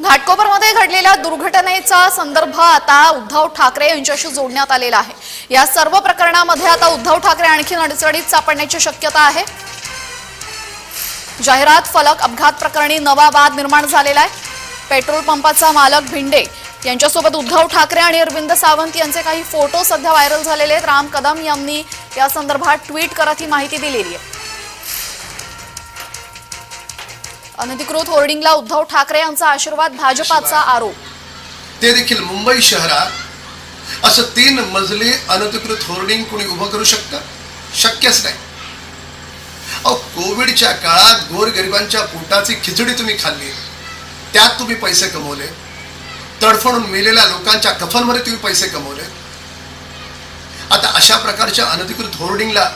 घाटकोपरमध्ये घडलेल्या दुर्घटनेचा संदर्भ आता उद्धव ठाकरे यांच्याशी जोडण्यात आलेला आहे. या सर्व प्रकरणामध्ये आता उद्धव ठाकरे आणखी अडचणीत सापडण्याची शक्यता आहे. जाहिरात फलक अपघात प्रकरणी नवा वाद निर्माण झालेला आहे. पेट्रोल पंपाचा मालक भिंडे यांच्यासोबत उद्धव ठाकरे आणि अरविंद सावंत यांचे काही फोटो सध्या व्हायरल झालेले आहेत. राम कदम यांनी या संदर्भात ट्विट करत ही माहिती दिलेली आहे. अनधिकृत होर्डिंगला उद्धव ठाकरे यांचा आशीर्वाद भाजपाचा आरोप. ते देखील मुंबई शहरात असं तीन मजली अनधिकृत होर्डिंग कोणी उभं करू शकतं? शक्यच नाही. अहो कोविडच्या काळात गोरगरिबांच्या पोटाची खिचडी तुम्ही खाल्ली. त्यात तुम्ही पैसे कमवले. तडफडून मेलेल्या लोकांच्या कफनमध्ये तुम्ही पैसे कमवले. आता अशा प्रकारच्या अनधिकृत होर्डिंगला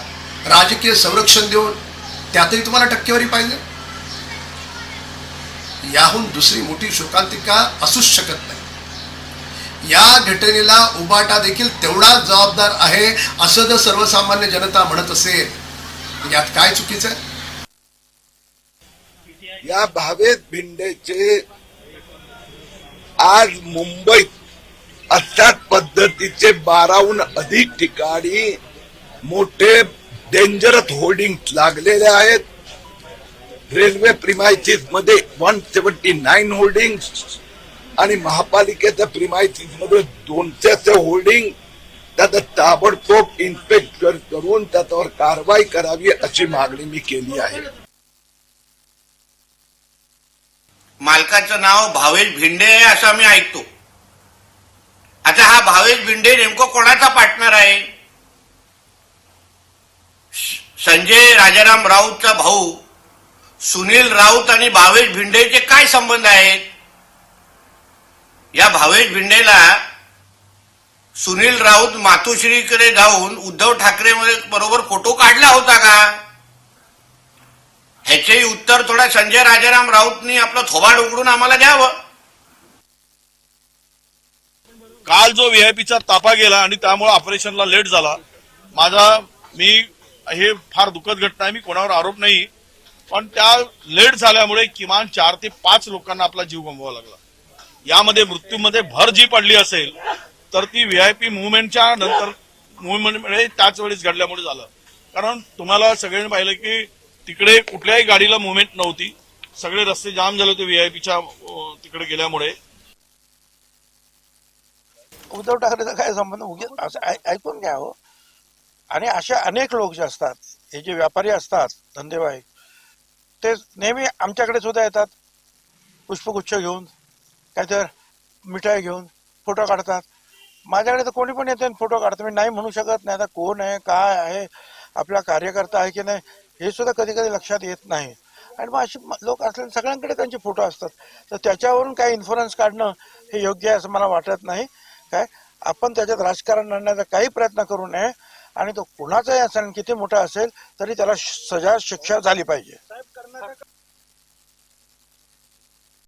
राजकीय संरक्षण देऊन त्यातही तुम्हाला टक्केवारी पाहिजे? याहून दुसरी मोठी शोकांतिका असूच शकत नाही. या घटनेला उबाटा देखील तेवढाच जबाबदार आहे असं जर सर्वसामान्य जनता म्हणत असेल यात काय चुकीचं आहे? या भावेत भिंडेचे आज मुंबईत अशाच पद्धतीचे बाराहून अधिक ठिकाणी मोठे डेंजरस होर्डिंग लागलेले आहेत. रेल्वे प्रिमायसिसमध्ये वन सेवन्टी नाईन होर्डिंग आणि महापालिकेच्या प्रिमायसिसमध्ये दोनशे होर्डिंग त्याचा ताबडतोब इन्स्पेक्टर करून त्याच्यावर कारवाई करावी अशी मागणी मी केली आहे. मालकाचं नाव भावेश भिंडे आहे असं आम्ही ऐकतो. आता हा भावेश भिंडे नेमकं कोणाचा पार्टनर आहे? संजय राजाराम राऊतचा भाऊ सुनील राऊत आणि भावेश भिंडेचे काय संबंध आहेत? या भावेश भिंडेला सुनील राऊत मातोश्रीकडे जाऊन उद्धव ठाकरे बरोबर फोटो काढला होता का? ह्याचेही उत्तर थोडा संजय राजाराम राऊतनी आपलं थोबाड उघडून आम्हाला द्यावं. काल जो व्हीआयपीचा तापा गेला आणि त्यामुळे ऑपरेशनला लेट झाला माझा मी हे फार दुःखद घटना आहे मी कोणावर आरोप नाही पण त्या लेट झाल्यामुळे किमान चार ते पाच लोकांना आपला जीव गमवावा लागला. यामध्ये मृत्यूमध्ये भर जी पडली असेल तर ती व्हीआयपी मुवमेंटच्या नंतर मुवमेंटमुळे त्याच वेळेस घडल्यामुळे झालं. कारण तुम्हाला सगळ्यांनी पाहिलं की तिकडे कुठल्याही गाडीला मुवमेंट नव्हती. सगळे रस्ते जाम झाले होते व्हीआयपीच्या तिकडे गेल्यामुळे. उद्धव ठाकरेचा काय संबंध? ऐकून घ्या हो. आणि असे अनेक लोक जे असतात हे जे व्यापारी असतात धंदेवाईक ते नेहमी आमच्याकडे सुद्धा येतात. पुष्पगुच्छ घेऊन काहीतर मिठाई घेऊन फोटो काढतात. माझ्याकडे तर कोणी पण येते फोटो काढतात मी नाही म्हणू शकत नाही आता कोण आहे काय आहे आपला कार्यकर्ता आहे की नाही हे सुद्धा कधी कधी लक्षात येत नाही. आणि मग अशी लोक असले सगळ्यांकडे त्यांचे फोटो असतात. तर त्याच्यावरून काही इन्फ्लुअन्स काढणं हे योग्य आहे असं मला वाटत नाही. काय? आपण त्याच्यात राजकारण आणण्याचा काही प्रयत्न करू नये आणि तो कुणाचाही असेल किती मोठा असेल तरी त्याला सजा शिक्षा झाली पाहिजे. টাকা